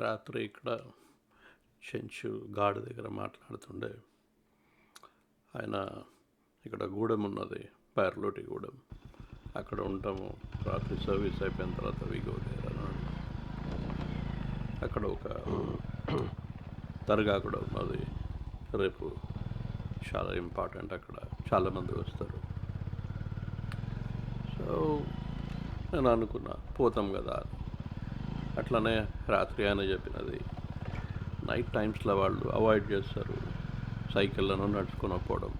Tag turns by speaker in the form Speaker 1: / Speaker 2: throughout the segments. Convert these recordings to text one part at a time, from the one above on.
Speaker 1: రాత్రి ఇక్కడ చెంచు గాడి దగ్గర మాట్లాడుతుండే. ఆయన ఇక్కడ గూడెం ఉన్నది పైర్లోటి గూడెం. అక్కడ ఉంటాము రాత్రి సర్వీస్ అయిపోయిన తర్వాత విగో అన్నాడు. అక్కడ ఒక దర్గా కూడా ఉన్నది. రేపు చాలా ఇంపార్టెంట్ అక్కడ చాలామంది వస్తారు. సో నేను అనుకున్నా పోతాం కదా అట్లనే రాత్రి ఆయన చెప్పినది. నైట్ టైమ్స్లో వాళ్ళు అవాయిడ్ చేస్తారు సైకిళ్ళను నడుచుకొని పోవడం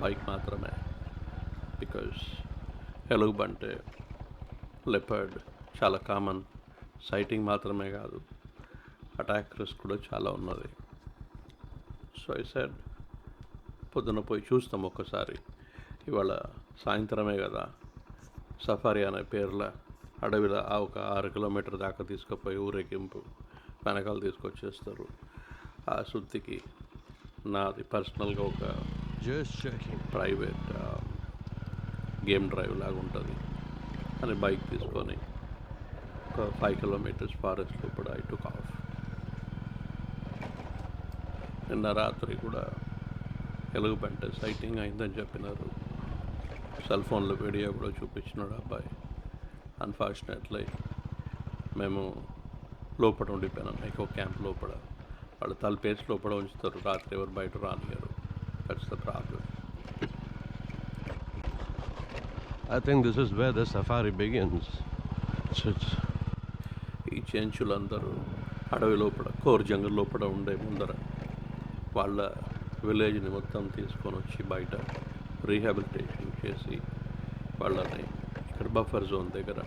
Speaker 1: బైక్ మాత్రమే. బికాస్ ఎలుగుబంటే లెపర్డ్ చాలా కామన్. సైటింగ్ మాత్రమే కాదు. అటాక్ రిస్క్ కూడా చాలా ఉన్నది. సో ఐ సెడ్ పొద్దున పోయి చూస్తాం ఒక్కసారి. ఇవాళ సాయంత్రమే కదా. సఫారీ అనే పేర్ల అడవిలో ఆ ఒక ఆరు కిలోమీటర్ దాకా తీసుకుపోయి ఊరేగింపు వెనకాల తీసుకొచ్చేస్తారు. ఆ శుద్ధికి నాది పర్సనల్గా ఒక. ప్రైవేట్ గేమ్ డ్రైవ్ లాగా ఉంటుంది. అని బైక్ తీసుకొని ఒక ఫైవ్ కిలోమీటర్స్ ఫారెస్ట్ లోపల ఐ టుక్ ఆఫ్. నిన్న రాత్రి కూడా ఎలుగుబంట సైటింగ్ అయిందని చెప్పినారు. సెల్ ఫోన్లో వీడియో కూడా చూపించినాడు అబ్బాయి. అన్ఫార్చునేట్లీ మేము లోపల ఉండిపోయినాం. ఎకో క్యాంప్ లోపల. వాళ్ళు తలపేసి లోపల ఉంచుతారు. రాత్రి ఎవరు బయట రానియరు that's
Speaker 2: the problem this is where the safari begins. It's, it's,
Speaker 1: ఈ చెంచులందరూ అడవి లోపల కోర్ జంగల్ లోపల ఉండే ముందర వాళ్ళ విలేజ్ని మొత్తం తీసుకొని వచ్చి బయట రీహాబిలిటేషన్ చేసి వాళ్ళని ఇక్కడ బఫర్ జోన్ దగ్గర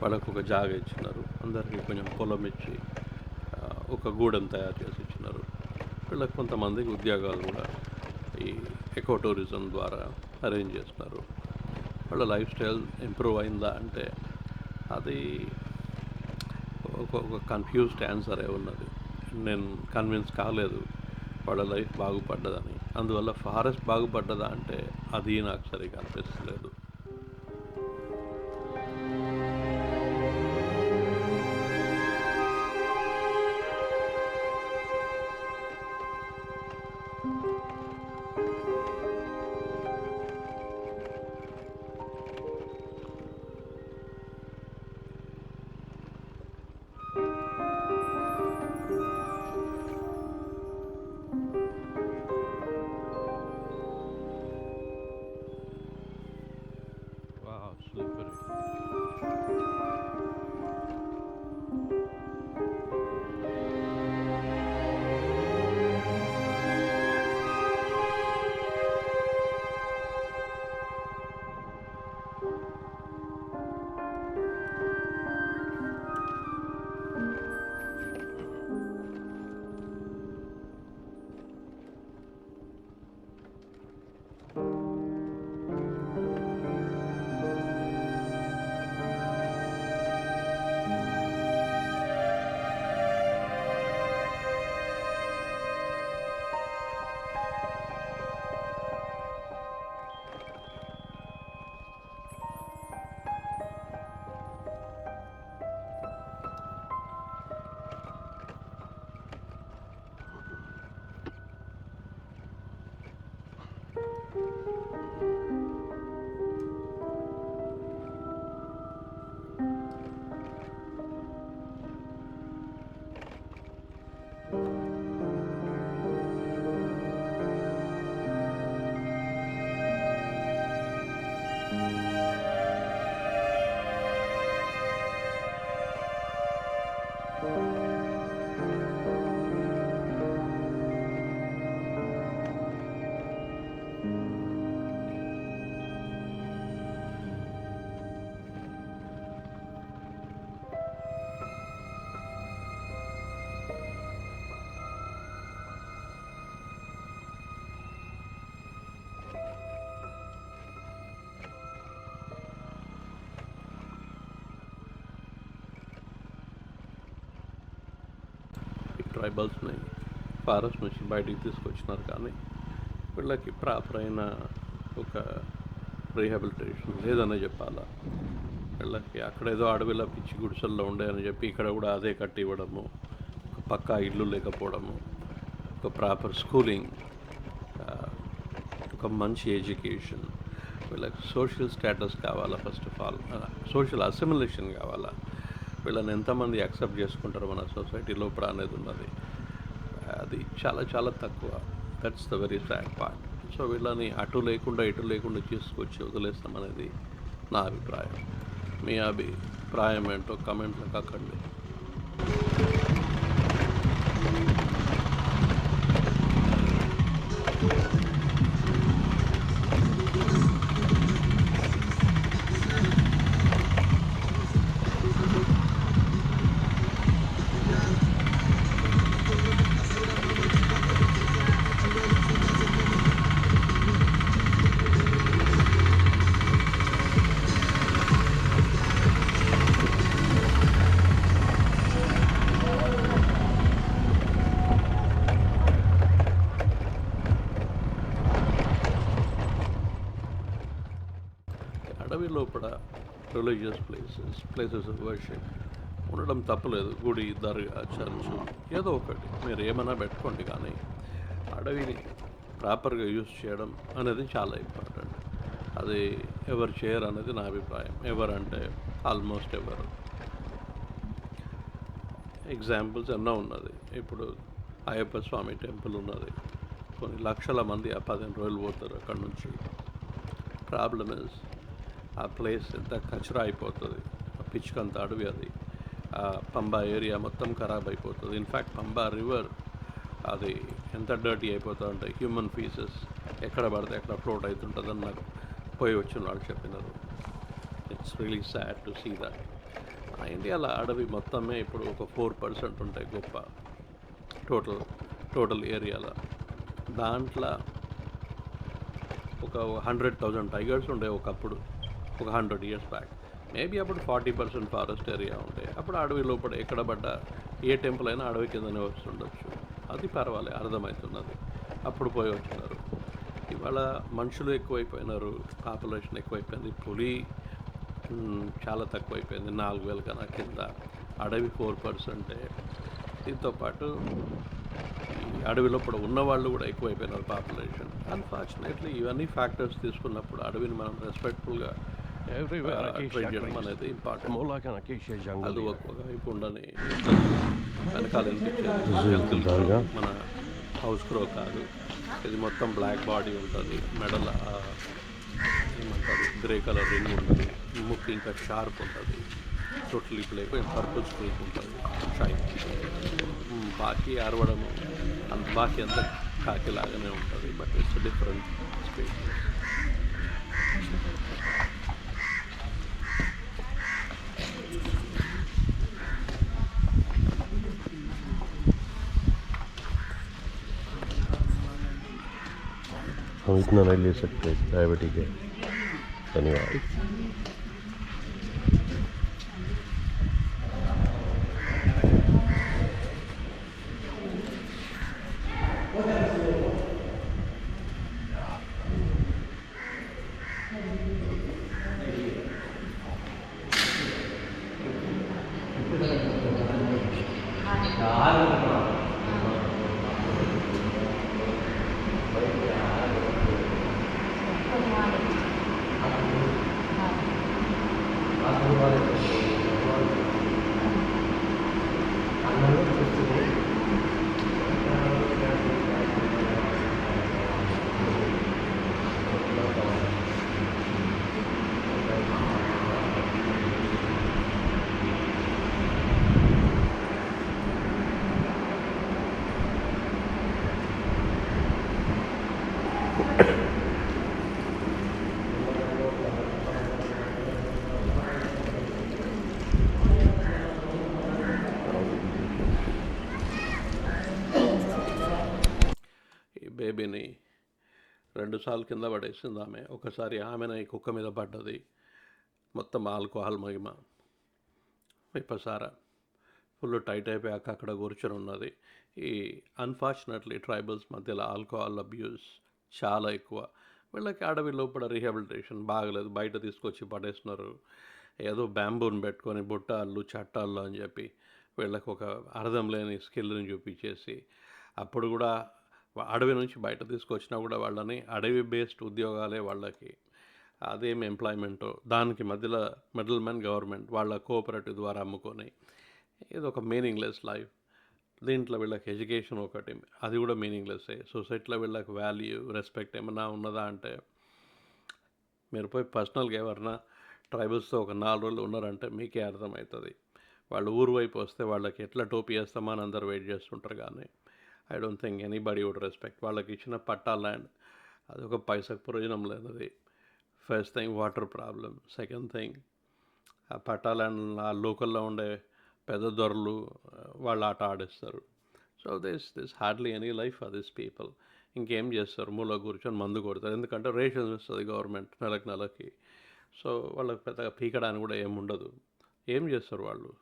Speaker 1: వాళ్ళకు ఒక జాగ ఇచ్చినారు. అందరికీ కొంచెం పొలం ఇచ్చి ఒక గూడెం తయారు చేసి ఇచ్చినారు. వీళ్ళకి కొంతమందికి ఉద్యోగాలు కూడా ఈ ఎకో టూరిజం ద్వారా అరేంజ్ చేస్తున్నారు వాళ్ళ లైఫ్ స్టైల్ ఇంప్రూవ్ అయిందా అంటే అది ఒక ఒక కన్ఫ్యూజ్డ్ ఆన్సరే ఉన్నది. నేను కన్విన్స్ కాలేదు వాళ్ళ లైఫ్ బాగుపడ్డదని. అందువల్ల ఫారెస్ట్ బాగుపడ్డదా అంటే అది నాకు సరిగా అనిపిస్తలేదు.
Speaker 2: ట్రైబల్స్ని ఫారెస్ట్ నుంచి బయటికి తీసుకొచ్చినారు కానీ వీళ్ళకి ప్రాపర్ అయిన ఒక రీహాబిలిటేషన్ లేదనే చెప్పాలా?
Speaker 1: వీళ్ళకి అక్కడేదో అడవిలో పిచ్చి గుడిసెల్లో ఉండే అని చెప్పి ఇక్కడ కూడా అదే కట్టి ఇవ్వడము ఒక పక్కా ఇల్లు లేకపోవడము ఒక ప్రాపర్ స్కూలింగ్ ఒక మంచి ఎడ్యుకేషన్ వీళ్ళకి సోషల్ స్టేటస్ కావాలా first of all social assimilation కావాలా? వీళ్ళని ఎంతమంది యాక్సెప్ట్ చేసుకుంటారు మన సొసైటీ లోపల అనేది ఉన్నది. అది చాలా చాలా తక్కువ. That's the very sad part so వీళ్ళని అటు లేకుండా ఇటు లేకుండా తీసుకొచ్చి వదిలేస్తాం అనేది నా అభిప్రాయం. మీ అభిప్రాయం ఏంటో కమెంట్లో కాకండి religious places places of worship ఉండడం తప్పలేదు. గుడి దర్గా చర్చు ఏదో ఒకటి. మీరు ఏమైనా పెట్టుకోండి కానీ అడవిని ప్రాపర్గా యూజ్ చేయడం అనేది చాలా ఇంపార్టెంట్. అది ఎవరు చేయరు అనేది నా అభిప్రాయం. ఎవరంటే ఆల్మోస్ట్ ఎవరు. ఎగ్జాంపుల్స్ ఎన్నో ఉన్నది. ఇప్పుడు అయ్యప్ప స్వామి టెంపుల్ ఉన్నది. కొన్ని లక్షల మంది ఆ పదిహేను రోజులు పోతారు అక్కడ నుంచి. ప్రాబ్లమ్ ఇస్ ఆ ప్లేస్ ఎంత కచరా అయిపోతుంది. ఆ పిచ్చుకంత అడవి అది. ఆ పంబా ఏరియా మొత్తం ఖరాబ్ అయిపోతుంది. ఇన్ఫ్యాక్ట్ పంబా రివర్ అది ఎంత డర్టీ అయిపోతుంది అంటే హ్యూమన్ పీసెస్ ఎక్కడ పడితే ఎక్కడ ఫ్లోట్ అవుతుంటుందని నాకు పోయి వచ్చిన వాళ్ళు చెప్పినారు. It's really sad to see that ఆ ఇండియాలో అడవి మొత్తమే ఇప్పుడు ఒక ఫోర్ పర్సెంట్ ఉంటాయి గొప్ప. టోటల్ టోటల్ ఏరియాలో. దాంట్లో ఒక హండ్రెడ్ థౌజండ్ టైగర్స్ ఉండే ఒకప్పుడు. ఒక హండ్రెడ్ ఇయర్స్ బ్యాక్ మేబీ అప్పుడు ఫార్టీ పర్సెంట్ ఫారెస్ట్ ఏరియా ఉండే. అప్పుడు అడవి లోపల ఎక్కడ పడ్డ ఏ టెంపుల్ అయినా అడవి కిందనే వస్తుండొచ్చు. అది పర్వాలే అర్థమవుతున్నది. అప్పుడు పోయి వచ్చినారు. ఇవాళ మనుషులు ఎక్కువైపోయినారు పాపులేషన్ ఎక్కువైపోయింది పులి చాలా తక్కువైపోయింది నాలుగు వేల కన్నా కింద. అడవి ఫోర్ పర్సెంటే దీంతో పాటు అడవిలో ఇప్పుడు ఉన్నవాళ్ళు కూడా ఎక్కువైపోయినారు పాపులేషన్ అన్ఫార్చునేట్లీ ఇవన్నీ ఫ్యాక్టర్స్ తీసుకున్నప్పుడు అడవిని మనం రెస్పెక్ట్ఫుల్గా ట్రీట్ చేయడం. అనేది ఇంపార్టెంట్. అది
Speaker 3: here.
Speaker 1: ఒక ఒక వైపు ఉండని వెనకాల? మన హౌస్ క్రో కాదు ఇది మొత్తం బ్లాక్ బాడీ ఉంటుంది మెడల ఆ, ఏమంటారు గ్రే కలర్ రింగ్ ఉంటుంది ముక్కు ఇంకా షార్ప్ ఉంటుంది టోటలీ బ్లాక్ పర్పుల్ స్క్రీన్ ఉంటుంది షైన్ బాకీ అరవడము అంత బాకీ అంత కాకిలాగానే ఉంటుంది బట్ ఇట్స్ డిఫరెంట్ స్పీడ్
Speaker 3: इतना नहीं ले सकते डायबिटिक है धन्यवाद.
Speaker 1: బేబీని రెండు సార్లు కింద పడేసింది ఆమె. ఒకసారి ఆమెన ఈ కుక్క మీద పడ్డది. మొత్తం ఆల్కహాల్ మహిమ. విప్పసార ఫుల్ టైట్ అయిపోయాక అక్కడ కూర్చొని ఉన్నది. ఈ అన్ఫార్చునేట్లీ ట్రైబల్స్ మధ్యలో ఆల్కహాల్ అబ్యూస్ చాలా ఎక్కువ. వీళ్ళకి అడవి లోపల రీహాబిలిటేషన్ బాగలేదు. బయట తీసుకొచ్చి పడేస్తున్నారు ఏదో బ్యాంబూని పెట్టుకొని బుట్టాళ్ళు చట్టాళ్ళు అని చెప్పి వీళ్ళకి ఒక అర్థం లేని స్కిల్ని చూపించేసి అప్పుడు కూడా అడవి నుంచి బయట తీసుకొచ్చినా కూడా వాళ్ళని అడవి బేస్డ్ ఉద్యోగాలే వాళ్ళకి. అదేం ఎంప్లాయ్మెంటో దానికి మధ్యలో మిడిల్ మ్యాన్ గవర్నమెంట్ వాళ్ళ కోఆపరేటివ్ ద్వారా అమ్ముకొని ఇది ఒక మీనింగ్లెస్ లైఫ్. దీంట్లో వీళ్ళకి ఎడ్యుకేషన్ ఒకటి అది కూడా మీనింగ్లెస్ సొసైటీలో వీళ్ళకి వాల్యూ రెస్పెక్ట్ ఏమన్నా ఉన్నదా అంటే మీరు పోయి పర్సనల్గా ఎవరన్నా ట్రైబల్స్తో ఒక నాలుగు రోజులు ఉన్నారంటే మీకే అర్థమవుతుంది. వాళ్ళు ఊరు వైపు వస్తే వాళ్ళకి ఎట్లా టోపీ వేస్తామని అందరు వెయిట్ చేస్తుంటారు కానీ I don't think anybody would respect వాళ్ళకి ఇచ్చిన పట్టా ల్యాండ్ అది ఒక పైసకు ప్రయోజనం లేనిది first thing water problem second thing ఆ పట్టా ల్యాండ్ ఆ లోకల్లో ఉండే పెద్ద దొరలు వాళ్ళు ఆట ఆడిస్తారు. So this this hardly any life for this people ఇంకేం చేస్తారు? మూల కూర్చొని మందు కొడతారు. ఎందుకంటే రేషన్ ఇస్తుంది గవర్నమెంట్ నెలకు నెలకి. సో వాళ్ళకి పెద్దగా పీకడానికి కూడా ఏం ఉండదు. ఏం చేస్తారు వాళ్ళు?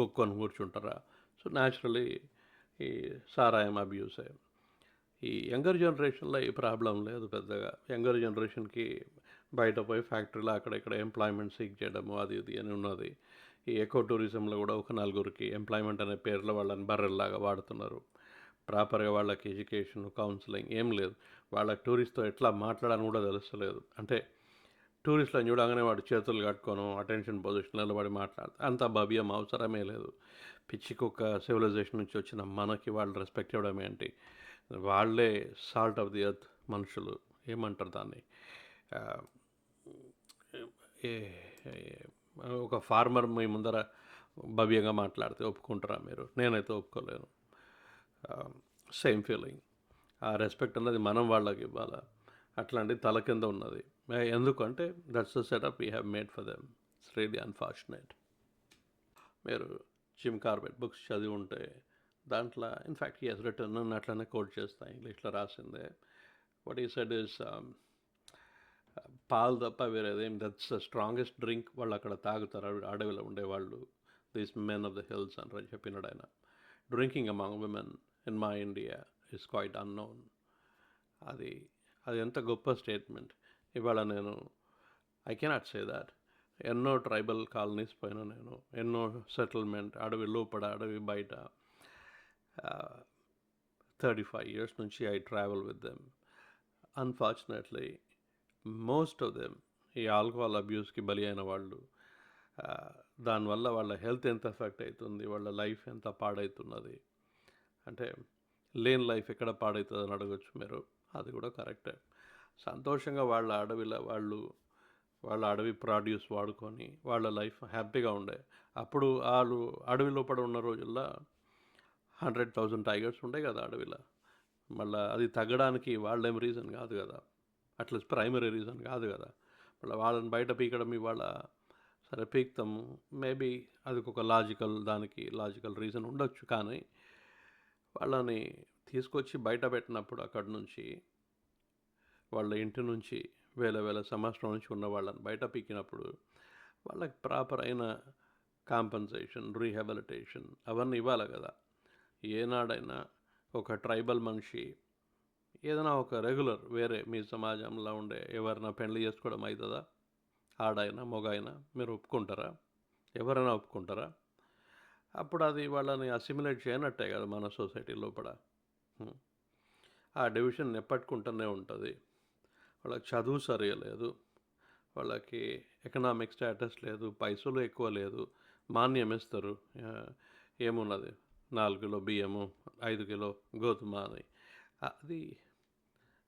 Speaker 1: గొక్కొని కూర్చుంటారా? సో న్యాచురలీ ఈ సారాయం అబ్యూసే ఈ యంగర్ జనరేషన్లో ఈ ప్రాబ్లం లేదు పెద్దగా. యంగర్ జనరేషన్కి బయట పోయి ఫ్యాక్టరీలో అక్కడ ఇక్కడ ఎంప్లాయ్మెంట్ సీక్ చేయడము అది ఇది అని ఉన్నది. ఈ ఎకో టూరిజంలో కూడా ఒక నలుగురికి ఎంప్లాయ్మెంట్ అనే పేర్లో వాళ్ళని బర్రెల్లాగా వాడుతున్నారు. ప్రాపర్గా వాళ్ళకి ఎడ్యుకేషన్ కౌన్సిలింగ్ ఏం లేదు. వాళ్ళకి టూరిస్ట్తో ఎట్లా మాట్లాడాలని కూడా తెలుస్తలేదు. అంటే టూరిస్టులను చూడగానే వాడు చేతులు కట్టుకోను అటెన్షన్ పొజిషన్ నిలబడి మాట్లాడతారు అంత భవ్యం అవసరమే లేదు. పిచ్చి కుక్క సివిలైజేషన్ నుంచి వచ్చిన మనకి వాళ్ళు రెస్పెక్ట్ ఇవ్వడం ఏంటి? వాళ్ళే సాల్ట్ ఆఫ్ ది ఎర్త్ మనుషులు. ఏమంటారు దాన్ని? ఏ- ఒక ఫార్మర్ మీ ముందర భవ్యంగా మాట్లాడితే ఒప్పుకుంటారా మీరు? నేనైతే ఒప్పుకోలేను. సేమ్ ఫీలింగ్ ఆ రెస్పెక్ట్ అన్నది మనం వాళ్ళకి ఇవ్వాలా? అట్లాంటి తల కింద ఉన్నది. ఎందుకంటే that's the setup we have made for them it's really unfortunate మీరు జిమ్ కార్బెట్ బుక్స్ చదివి ఉంటే దాంట్లో in fact he he's written అట్లనే కోట్ చేస్తా ఇంగ్లీష్లో రాసిందే. వాట్ ఈ సెడ్ ఇస్ పాలు తప్ప వేరేదేం దట్స్ ద స్ట్రాంగెస్ట్ డ్రింక్ వాళ్ళు అక్కడ తాగుతారు అడవిలో ఉండేవాళ్ళు these men of the hills అని చెప్పినాడు ఆయన. డ్రింకింగ్ అమాంగ్ విమెన్ ఇన్ మా ఇండియా ఇస్ క్వైట్ అన్నోన్ అది అది ఎంత గొప్ప స్టేట్మెంట్ ఇవాళ నేను ఐ కెనాట్ సే దాట్ ఎన్నో ట్రైబల్ కాలనీస్ పైన నేను ఎన్నో సెటిల్మెంట్ అడవి లోపల అడవి బయట థర్టీ ఫైవ్ ఇయర్స్ నుంచి I travel with them unfortunately most of them ఈ ఆల్కహాల్ అబ్యూస్కి బలి అయిన వాళ్ళు దానివల్ల వాళ్ళ హెల్త్ ఎంత ఎఫెక్ట్ అవుతుంది వాళ్ళ లైఫ్ ఎంత పాడవుతున్నది అంటే లేని లైఫ్ ఎక్కడ పాడవుతుంది అని అడగచ్చు మీరు అది కూడా కరెక్టే సంతోషంగా వాళ్ళ అడవిలో వాళ్ళు వాళ్ళ అడవి ప్రాడ్యూస్ వాడుకొని వాళ్ళ లైఫ్ హ్యాపీగా ఉండే. అప్పుడు వాళ్ళు అడవి లోపల ఉన్న రోజుల్లో హండ్రెడ్ థౌజండ్ టైగర్స్ ఉండే కదా అడవిలో. మళ్ళీ అది తగ్గడానికి వాళ్ళేం రీజన్ కాదు కదా. అట్లా ప్రైమరీ రీజన్ కాదు కదా. మళ్ళీ వాళ్ళని బయట పీకడం ఇవాళ సరే పీక్తాము మేబీ అది ఒక లాజికల్ దానికి లాజికల్ రీజన్ ఉండొచ్చు కానీ వాళ్ళని తీసుకొచ్చి బయట పెట్టినప్పుడు అక్కడి నుంచి వాళ్ళ ఇంటి నుంచి వేల వేల సంవత్సరం నుంచి ఉన్న వాళ్ళని బయట పీకినప్పుడు వాళ్ళకి ప్రాపర్ అయిన కాంపన్సేషన్ రీహాబిలిటేషన్ అవన్నీ ఇవ్వాలి కదా. ఏనాడైనా ఒక ట్రైబల్ మనిషి ఏదైనా ఒక రెగ్యులర్ వేరే మీ సమాజంలో ఉండే ఎవరైనా పెళ్ళి చేసుకోవడం అవుతుందా ఆడైనా మొగైనా మీరు ఒప్పుకుంటారా? ఎవరైనా ఒప్పుకుంటారా? అప్పుడు అది వాళ్ళని అసిమిలేట్ చేయనట్టే కదా మన సొసైటీ లోపల. ఆ డివిజన్ ఎప్పటికుంటూనే ఉంటుంది. వాళ్ళకి చదువు సరియలేదు వాళ్ళకి ఎకనామిక్ స్టేటస్ లేదు పైసలు ఎక్కువ లేదు మాన్యం ఇస్తారు ఏమున్నది? నాలుగు కిలో బియ్యము ఐదు కిలో గోధుమ అని. అది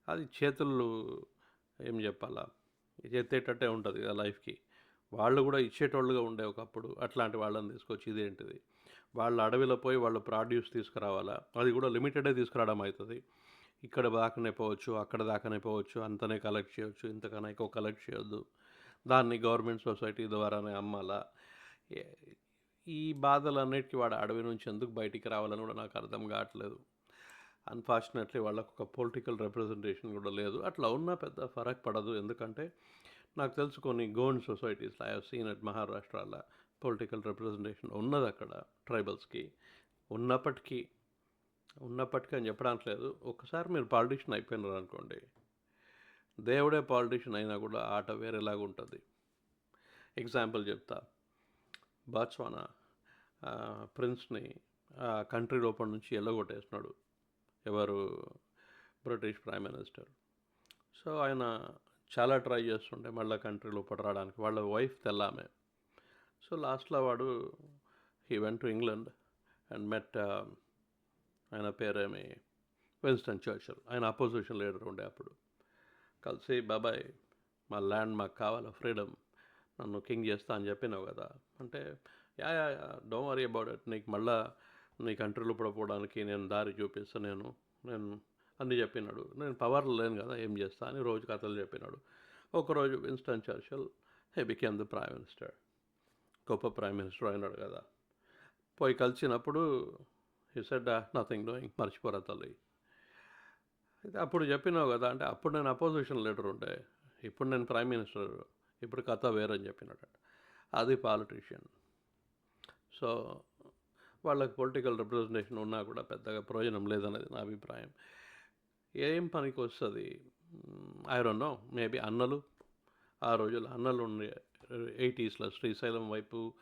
Speaker 1: అది చేతులు ఏం చెప్పాలా? ఎత్తేటట్టే ఉంటుంది కదా లైఫ్కి. వాళ్ళు కూడా ఇచ్చేటోళ్ళుగా ఉండే ఒకప్పుడు అట్లాంటి వాళ్ళని తీసుకొచ్చి ఇదేంటిది? వాళ్ళ అడవిలో పోయి వాళ్ళు ప్రాడ్యూస్ తీసుకురావాలా? అది కూడా లిమిటెడే తీసుకురావడం అవుతుంది. ఇక్కడ దాకానే పోవచ్చు అక్కడ దాకానే పోవచ్చు అంతనే కలెక్ట్ చేయవచ్చు ఇంతకన్నా ఎక్కువ కలెక్ట్ చేయొద్దు. దాన్ని గవర్నమెంట్ సొసైటీ ద్వారానే అమ్మాలా? ఈ బాధలన్నిటికీ వాడు అడవి నుంచి ఎందుకు బయటికి రావాలని కూడా నాకు అర్థం కావట్లేదు. అన్ఫార్చునేట్లీ వాళ్ళకు ఒక పొలిటికల్ రిప్రజెంటేషన్ కూడా లేదు. అట్లా ఉన్నా పెద్ద ఫరక్ పడదు. ఎందుకంటే నాకు తెలుసు కొన్ని Gond societies I have seen at మహారాష్ట్రలో పొలిటికల్ రిప్రజెంటేషన్ ఉన్నది అక్కడ ట్రైబల్స్కి ఉన్నప్పటికీ ఉన్నప్పటికీ అని చెప్పడానికి లేదు. ఒకసారి మీరు పాలిటిషియన్ అయిపోయినారు అనుకోండి దేవుడే పాలిటిషియన్ అయినా కూడా ఆట వేరేలాగా ఉంటుంది. ఎగ్జాంపుల్ చెప్తా. బాట్స్వానా ప్రిన్స్ని ఆ కంట్రీ లోపల నుంచి ఎల్లగొట్టేసినాడు. ఎవరు? British prime minister. సో ఆయన చాలా ట్రై చేస్తుండే మళ్ళీ కంట్రీ లోపల రావడానికి వాళ్ళ వైఫ్ తెల్లామే. సో లాస్ట్లో వాడు he went to England and met ఆయన పేరేమి? Winston Churchill. ఆయన అపోజిషన్ లీడర్ ఉండే అప్పుడు. కలిసి బాబాయ్ మా ల్యాండ్ మాకు కావాలి ఫ్రీడమ్. నన్ను కింగ్ చేస్తా అని చెప్పినావు కదా. అంటే yeah yeah don't worry about it. నీకు మళ్ళా నీ కంట్రీలో పడిపోవడానికి నేను దారి చూపిస్తా నేను నేను అన్నీ చెప్పినాడు. నేను పవర్లో లేను కదా ఏం చేస్తా? అని రోజు కథలు చెప్పినాడు. ఒకరోజు Winston Churchill he became the prime minister. గొప్ప ప్రైమ్ మినిస్టర్ అయినాడు కదా. పోయి కలిసినప్పుడు ఈ సెడ్ నథింగ్ డూయింగ్ మర్చిపోరా తల్లి. అయితే అప్పుడు చెప్పినావు కదా అంటే అప్పుడు నేను అపోజిషన్ లీడర్ ఉండే. ఇప్పుడు నేను ప్రైమ్ మినిస్టర్ ఇప్పుడు కథ వేరని చెప్పినాడు అది పాలిటీషియన్ సో వాళ్ళకి పొలిటికల్ రిప్రజెంటేషన్ ఉన్నా కూడా పెద్దగా ప్రయోజనం లేదనేది నా అభిప్రాయం. ఏం పనికి వస్తుంది? ఐ డోంట్ నో మేబీ అన్నలు. ఆ రోజుల్లో అన్నలు ఉండే ఎయిటీస్లో శ్రీశైలం వైపు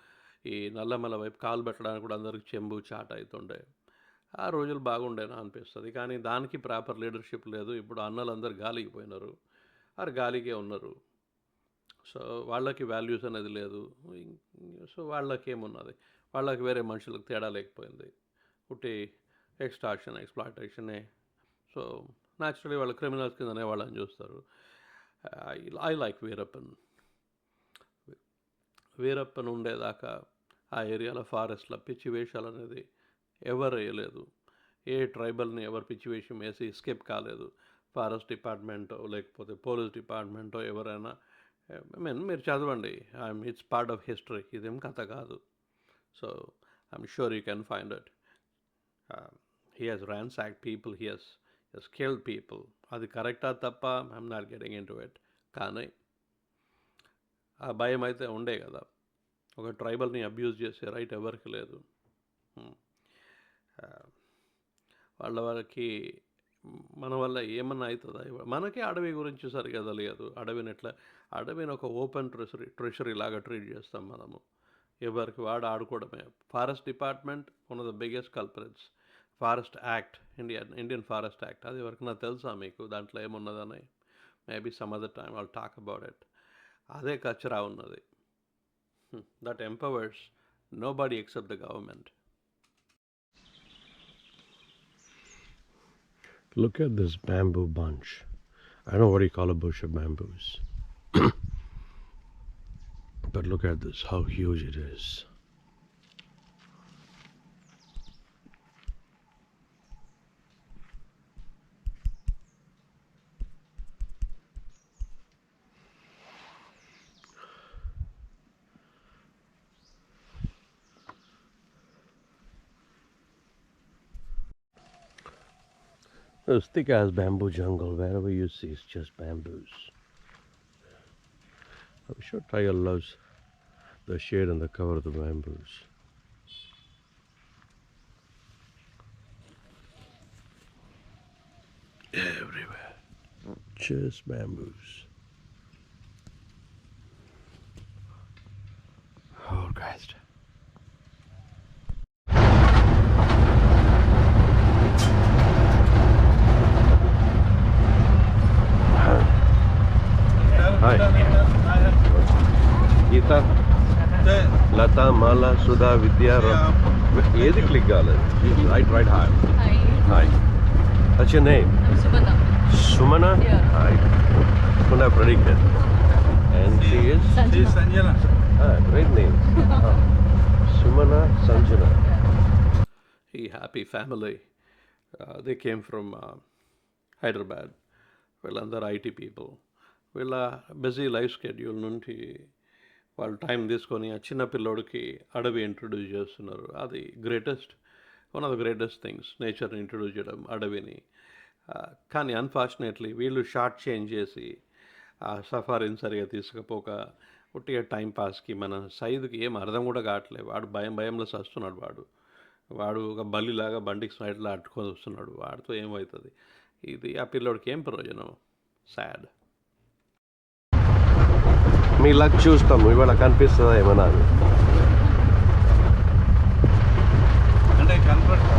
Speaker 1: ఈ నల్లమల వైపు కాలు పెట్టడానికి కూడా అందరికి చెంబు చాట అవుతుండే ఆ రోజులు బాగుండేనా అనిపిస్తుంది. కానీ దానికి ప్రాపర్ లీడర్షిప్ లేదు. ఇప్పుడు అన్నలందరూ గాలికి పోయినారు వారు గాలికే ఉన్నారు. సో వాళ్ళకి వాల్యూస్ అనేది లేదు. సో వాళ్ళకి ఏమున్నది వాళ్ళకి వేరే మనుషులకు తేడా లేకపోయింది. పుట్టి ఎక్స్ట్రాక్షన్ ఎక్స్ప్లాటేషనే. సో న్యాచురలీ వాళ్ళు క్రిమినల్స్ కిందనే వాళ్ళని చూస్తారు. I like Veerappan. వీరప్పన్ ఉండేదాకా ఆ ఏరియాలో ఫారెస్ట్లో పిచ్చి వేషాలు అనేది ఎవరు వేయలేదు. ఏ ట్రైబల్ని ఎవరు పిచ్చి వేషం వేసి స్కిప్ కాలేదు. ఫారెస్ట్ డిపార్ట్మెంటో లేకపోతే పోలీస్ డిపార్ట్మెంటో ఎవరైనా ఐ మీన్ మీరు చదవండి. I'm it's part of history. ఇదేం కథ కాదు. So I'm sure you can find it. He has ransack people. He he's he's killed people. అది కరెక్టా తప్ప? I'm not getting into it. కానీ ఆ భయం అయితే ఉండే కదా. ఒక ట్రైబల్ని అబ్యూజ్ చేసే రైట్ ఎవరికి లేదు. Hmm. వాళ్ళ వాళ్ళకి మన వల్ల ఏమన్నా అవుతుందా? మనకే అడవి గురించి సరిగా తెలియదు. అడవిని ఎట్లా అడవిని ఒక ఓపెన్ ట్రెషరీ ట్రెషరీ లాగా ట్రీట్ చేస్తాం మనము. ఎవరికి వాడు ఆడుకోవడమే. Forest department one of the biggest culprits forest act Indian Indian forest act. అది వరకు నాకు తెలుసా మీకు? దాంట్లో ఏమున్నదని? మేబీ సమ్ అదర్ టైమ్ వాళ్ళు టాక్ అబౌట్ ఇట్ అదే కచరా ఉన్నది. That empowers nobody except the government
Speaker 3: Look at this bamboo bunch. I don't know what you call a bush of bamboos. but look at this, how huge it is. This thick ass bamboo jungle, wherever you see, it's just bamboos. I'm sure Tiger loves the shade and the cover of the bamboos. Everywhere. Just bamboos. Oh, Christ. లత మాల సుధా విద్యా ఏది click కాలేదు right right hi
Speaker 4: Hi,
Speaker 3: hi What's your name?
Speaker 4: Sumana.
Speaker 3: Sumana?
Speaker 4: Yeah.
Speaker 3: Hi. Couldn't have predicted. And she is?
Speaker 4: Sanjana.
Speaker 3: Ah, great name. Ah. Sumana Sanjana.
Speaker 1: ఈ happy family they came from Hyderabad వీళ్ళందరూ IT people వీళ్ళ busy life schedule నుండి వాళ్ళు time తీసుకొని ఆ చిన్న పిల్లోడికి అడవి ఇంట్రొడ్యూస్ చేస్తున్నారు. అది greatest one of the greatest things నేచర్ని ఇంట్రొడ్యూస్ చేయడం అడవిని. కానీ అన్ఫార్చునేట్లీ వీళ్ళు షార్ట్ చేంజ్ చేసి ఆ సఫారీని సరిగా తీసుకపోక ఉట్టిగా టైం పాస్కి మన సైజుకి ఏం అర్థం కూడా కావట్లేదు. వాడు భయం భయంలో సస్తున్నాడు వాడు. వాడు ఒక బల్లిలాగా బండికి సైడ్లో అట్టుకొని వస్తున్నాడు. వాడితో ఏమవుతుంది? ఇది ఆ పిల్లోడికి ఏం ప్రయోజనం? సాడ్
Speaker 3: మీ లక్ చూస్తాము ఇవాళ కనిపిస్తుందా ఏమన్నా
Speaker 2: అంటే కనపడుతుంది.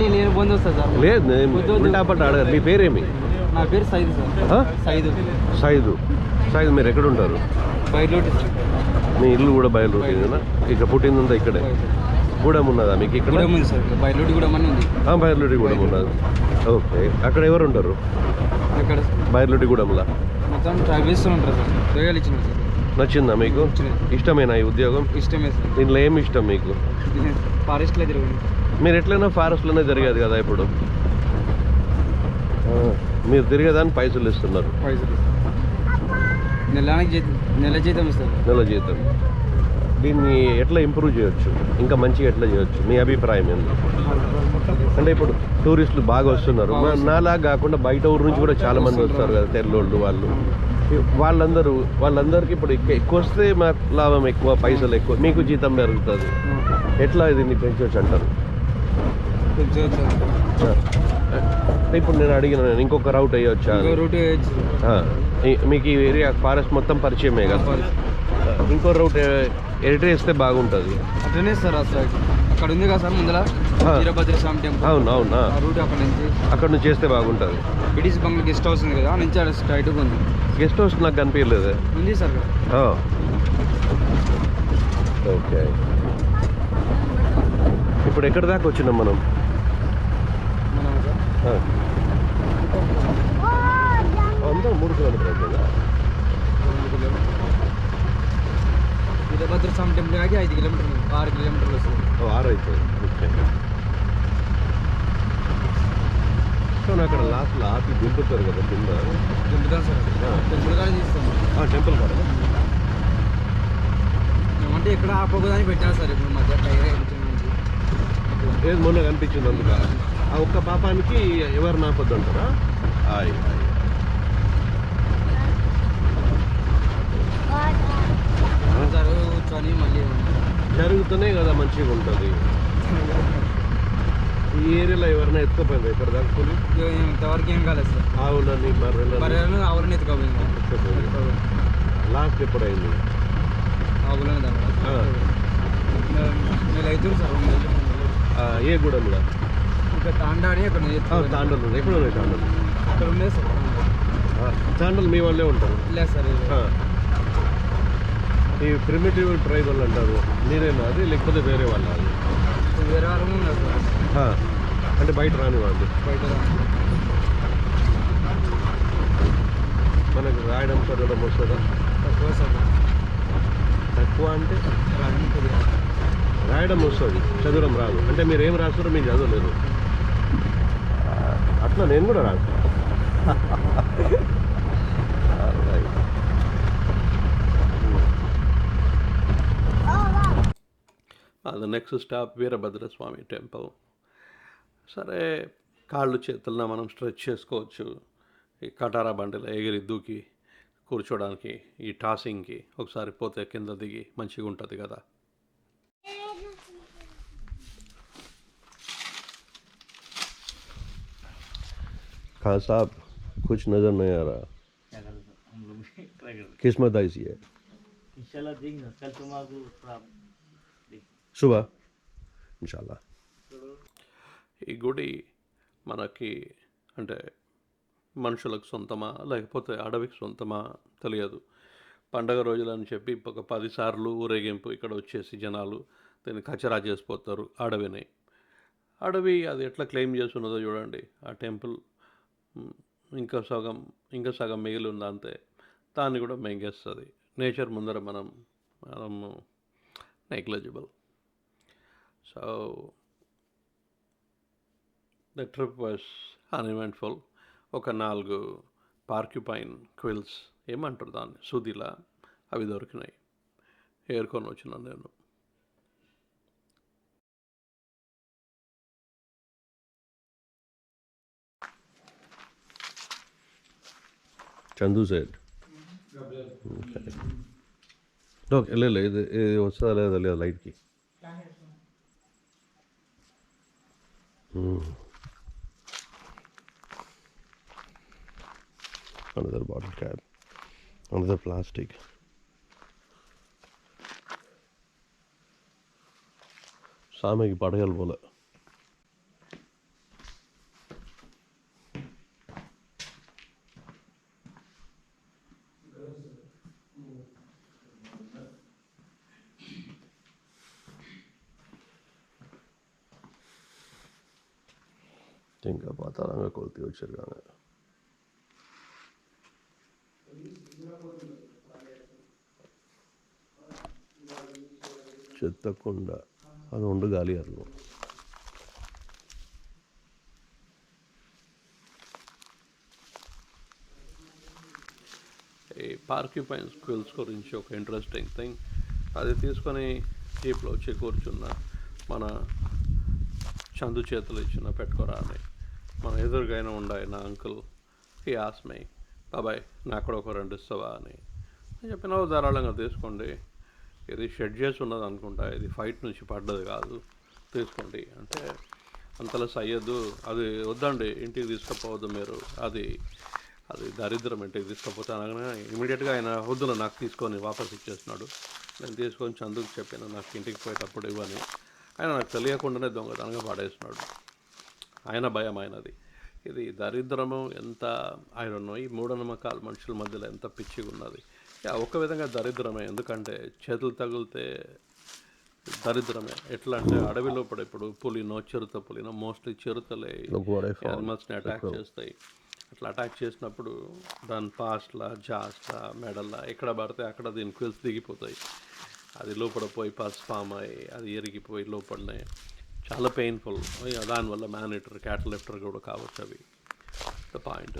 Speaker 4: నేను సార్.
Speaker 3: లేదు నేను. ఉల్టా పట్ట అడగదు మీ పేరేమి?
Speaker 4: నా పేరు సైద్ సార్? సైద్.
Speaker 3: సైదు. సైదు మీరు ఎక్కడ ఉంటారు?
Speaker 4: బయట
Speaker 3: మీ ఇల్లు కూడా బయలుదేరినా? ఇక పుట్టిందంతా ఇక్కడే. గూడెం ఉన్నదా మీకు ఇక్కడ?
Speaker 4: బయట కూడా ఉంది.
Speaker 3: బయలుదేరి గూడెం ఉన్నది? ఓకే. అక్కడ ఎవరు ఉంటారు?
Speaker 4: ఇక్కడ
Speaker 3: బయలుదేరి గూడెంలా?
Speaker 4: మొత్తం ట్రావెల్స్ ఉంటారు సార్. ఉద్యోగాలు ఇచ్చిన సార్.
Speaker 3: నచ్చిందా మీకు? ఇష్టమేనా ఈ ఉద్యోగం?
Speaker 4: ఇష్టమే సార్.
Speaker 3: దీనిలో ఏమి ఇష్టం మీకు?
Speaker 4: ఫారెస్ట్లో తిరుగుతుంది
Speaker 3: మీరు ఎట్లయినా ఫారెస్ట్లోనే తిరిగేది కదా ఇప్పుడు? మీరు తిరిగేదాన్ని పైసలు ఇస్తున్నారు.
Speaker 4: నెల జీతం
Speaker 3: నెల జీతం. దీన్ని ఎట్లా ఇంప్రూవ్ చేయొచ్చు? ఇంకా మంచిగా ఎట్లా చేయొచ్చు? మీ అభిప్రాయం ఏంది? అంటే ఇప్పుడు టూరిస్టులు బాగా వస్తున్నారు. నాలా కాకుండా బయట ఊరు నుంచి కూడా చాలా మంది వస్తారు కదా తెల్లోళ్ళు వాళ్ళు. వాళ్ళందరూ వాళ్ళందరికీ ఇప్పుడు ఎక్క- ఎక్కువ వస్తే మాకు లాభం ఎక్కువ పైసలు ఎక్కువ. మీకు జీతం పెరుగుతుంది. ఎట్లా దీన్ని పెంచవచ్చు అంటారు. ఇప్పుడు నేను అడిగిన నేను ఇంకొక రౌట్ అయ్యొచ్చా
Speaker 4: రూట్
Speaker 3: మీకు ఈ ఏరియా ఫారెస్ట్ మొత్తం పరిచయమే కదా? ఇంకో రౌట్ ఎడిటర్ వేస్తే బాగుంటుంది.
Speaker 4: అట్లనే సార్ అసలు. అక్కడ ఉంది కదా సార్ ముందర? టెంపుల్
Speaker 3: అవును అవునా
Speaker 4: రూట్ అక్కడ నుంచి.
Speaker 3: అక్కడ నుంచి చేస్తే బాగుంటుంది.
Speaker 4: బ్రిటిష్ బంగ్లా గెస్ట్ హౌస్ ఉంది కదా నుంచి అక్కడ స్ట్రైట్గా ఉంది.
Speaker 3: గెస్ట్ హౌస్ నాకు కనిపించలేదు.
Speaker 4: ఉంది సార్
Speaker 3: ఓకే. ఇప్పుడు ఎక్కడి దాకా వచ్చినాం మనం?
Speaker 4: సార్
Speaker 3: ఆ. అందరూ మూడు కిలోమీటర్ అవుతుందా
Speaker 4: వీరభద్ర స్వామి టెంపుల్ ఆగి ఐదు కిలోమీటర్లు ఆరు కిలోమీటర్లు వస్తుంది
Speaker 3: ఓ, ఆరు అవుతుంది ఓకే సో నాకు అక్కడ లాస్ట్లో ఆపి దింపుతారు కదా కింద
Speaker 4: దింపుతాం సార్
Speaker 3: ఆ.
Speaker 4: టెంపుల్ కాడ తీస్తాం
Speaker 3: ఆ, టెంపుల్ కదా
Speaker 4: ఏమంటే ఎక్కడ ఆపకూడదని పెట్టారు సార్ ఇప్పుడు మధ్య టైర్ నుంచి
Speaker 3: ఏది మొన్న కనిపించింది అందుక ఆ ఒక్క పాపానికి ఎవరు నాపొద్దు అంటారా?
Speaker 4: మళ్ళీ
Speaker 3: జరుగుతూనే కదా మంచిగా ఉంటుంది. ఈ ఏరియాలో ఎవరైనా ఎత్తుకపోయింది ఇక్కడ దాకా
Speaker 4: ఇంతవరకు ఏం కాలేదు సార్
Speaker 3: ఆవులని బర్రెలని.
Speaker 4: బర్రెలను ఆవులను ఎత్తుకోపోయింది?
Speaker 3: లాస్ట్ ఎప్పుడైంది?
Speaker 4: ఆవులను
Speaker 3: ఆ.
Speaker 4: నెల అవుతుంది సార్
Speaker 3: ఏ గూడెంలో?
Speaker 4: ఇంకా తాండా అని
Speaker 3: తాండలు ఉన్నాయి. ఎక్కడ ఉన్నాయి తాండలు?
Speaker 4: అక్కడ ఉండే సార్.
Speaker 3: ఆ, తాండలు మీ వాళ్ళే ఉంటారు?
Speaker 4: లేదు సార్.
Speaker 3: ఈ ప్రిమిటివ్ ట్రైబల్ అంటారు. మీరేనా అది? లేకపోతే వేరే వాళ్ళ అది?
Speaker 4: వేరే వారం ఉన్నారు సార్.
Speaker 3: అంటే బయట రానివ్వండి
Speaker 4: బయట
Speaker 3: మనకు రాయడం చదవడం వస్తుందా?
Speaker 4: తక్కువ సార్.
Speaker 3: తక్కువ అంటే?
Speaker 4: రాని
Speaker 3: రాయడం వస్తుంది. చదవడం రాదు. అంటే మీరు ఏం రాస్తారో మీరు చదవలేరు. అట్లా నేను కూడా రాస్తాను
Speaker 1: అది నెక్స్ట్ స్టాప్ వీరభద్రస్వామి టెంపుల్ సరే కాళ్ళు చేతులన మనం స్ట్రెచ్ చేసుకోవచ్చు. ఈ కటారా బండిలో ఎగిరి దూకి కూర్చోడానికి ఈ టాసింగ్కి ఒకసారి పోతే కింద దిగి మంచిగా ఉంటుంది కదా.
Speaker 3: खान साहब कुछ नज़र नहीं आ रहा
Speaker 5: क्या कर सकते हम लोग भी ट्राई कर
Speaker 3: किस्मत ऐसी है
Speaker 5: इंशाल्लाह देखेंगे कल तुम्हारा को थोड़ा
Speaker 3: सुबह इंशाल्लाह
Speaker 1: ఈ గుడి మనకి అంటే మనుషులకు సొంతమా లేకపోతే అడవికి సొంతమా తెలియదు పండగ రోజులని చెప్పి ఒక పదిసార్లు ఊరేగింపు ఇక్కడ వచ్చేసి జనాలు దీన్ని కచరా చేసిపోతారు అడవిని అడవి అది ఎట్లా క్లెయిమ్ చేస్తున్నదో చూడండి ఆ టెంపుల్ మ్, ఇంకా సగం ఇంకా సగం మిగిలి ఉంది అంతే దాన్ని కూడా మెంగేస్తుంది నేచర్ ముందర మనం మనము negligible so the trip was uneventful ఒక నాలుగు పార్క్యుపైన్ క్విల్స్ ఏమంటారు దాన్ని? సుదిలా అవి దొరికినాయి. ఏరుకొని వచ్చినాను నేను.
Speaker 3: ಚಂದು ಸೈಡ್ ಓಕೆ ಇಲ್ಲ ಇಲ್ಲ ಇದು ಹೊಸದಲ್ಲ ಅದಲ್ಲ ಲೈಟ್ಗೆ ಹ್ಞೂ another bottle cap another plastic சாமிக்கு படையல் போல் எங்கே பார்த்தாலும் அங்கே கொளுத்தி வச்சிருக்காங்க చెత్తకుండ అది ఉండు గాలి అర్లు
Speaker 1: ఈ పార్క్యుపైన్ స్క్విల్స్ గురించి ఒక ఇంట్రెస్టింగ్ థింగ్ అది తీసుకొని జీప్లో వచ్చి కూర్చున్న మన చందు చేతులు ఇచ్చిన పెట్టుకోరా అని మన ఎదురుగైన ఉండాయి నా అంకుల్. ఈ ఆస్మై బాబాయ్ నాకు కూడా ఒక రెండు ఇస్తావా? అని. నేను చెప్పిన ధారాళంగా తీసుకోండి. ఇది షెడ్ చేసి ఉన్నది అనుకుంటా. ఇది ఫైట్ నుంచి పడ్డది కాదు. తీసుకోండి. అంటే అంతలా సయ్యద్దు. అది వద్దండి. ఇంటికి తీసుకుపోవద్దు మీరు. అది అది దరిద్రం ఇంటికి తీసుకపోతే అనగానే ఇమీడియట్గా ఆయన వద్దున నాకు తీసుకొని వాపస్ ఇచ్చేస్తున్నాడు. నేను తీసుకొని చందుకు చెప్పాను నాకు ఇంటికి పోయేటప్పుడు ఇవ్వని. ఆయన నాకు తెలియకుండానే దొంగతనంగా పాడేస్తున్నాడు. ఆయన భయం ఆయనది. ఇది దరిద్రము ఎంత ఆయన ఈ మూఢనమ్మకాలు మనుషుల మధ్యలో ఎంత పిచ్చిగా ఉన్నది ఒక విధంగా దరిద్రమే. ఎందుకంటే చేతులు తగిలితే దరిద్రమే. ఎట్లా అంటే అడవి లోపల ఇప్పుడు పులినో చిరుత పులినో మోస్ట్లీ చిరుతలే. యానిమల్స్ని అటాక్ చేస్తాయి. అట్లా అటాక్ చేసినప్పుడు దాని పాస్ట్లా జాస్లా మెడల్లా ఎక్కడ పడితే అక్కడ దీని క్విల్స్ దిగిపోతాయి. అది లోపల పోయి పస్ ఫామ్ అయ్యి అది ఎరిగిపోయి లోపలనే చాలా పెయిన్ఫుల్ oh, దానివల్ల మ్యానిటర్ క్యాటల్ లిఫ్టర్ కూడా కావచ్చు అవి. ద పాయింట్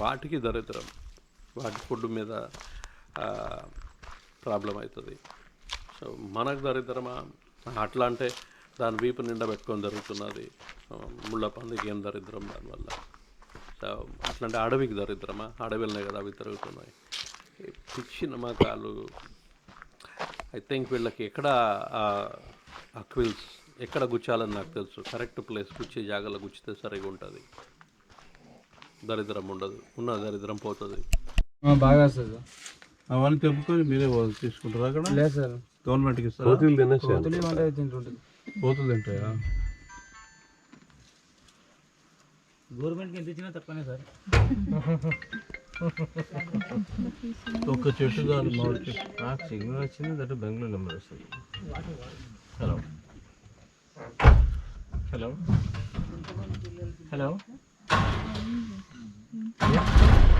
Speaker 1: వాటికి దరిద్రం. వాటి ఫుడ్ మీద ప్రాబ్లం అవుతుంది సో మనకు దరిద్రమా? అట్లా అంటే దాని వీపు నిండా పెట్టుకొని జరుగుతున్నది. ముళ్ళ పందికి ఏం దరిద్రం దానివల్ల? సో అట్లాంటి అడవికి దరిద్రమా? అడవిలోనే కదా అవి తిరుగుతున్నాయి. పిచ్చి నమ్మకాలు ఐ థింక్ వీళ్ళకి ఎక్కడ అక్విల్స్ ఎక్కడ గుచ్చాలని నాకు తెలుసు. కరెక్ట్ ప్లేస్ గుచ్చే జాగాలో గుచ్చితే సరిగా ఉంటుంది. దరిద్రం ఉండదు. ఉన్న దరిద్రం పోతుంది.
Speaker 4: బాగా వస్తుంది. సార్
Speaker 2: అవన్నీ తెంపుకొని మీరే తీసుకుంటారు అక్కడ?
Speaker 4: లేదు సార్.
Speaker 2: గవర్నమెంట్కి ఇస్తారా?
Speaker 3: కోతులు తినేసి
Speaker 4: తింటుంటుంది
Speaker 5: గవర్నమెంట్కి ఎంత ఇచ్చినా తక్కువనే సార్.
Speaker 2: ఒక్క చెట్టు చాలు మామిడి చెట్టు.
Speaker 3: నాకు సిగ్నల్ వచ్చింది దట్ బెంగళూరు నెంబర్ వస్తుంది. హలో.
Speaker 5: Hello? Hello? Yeah.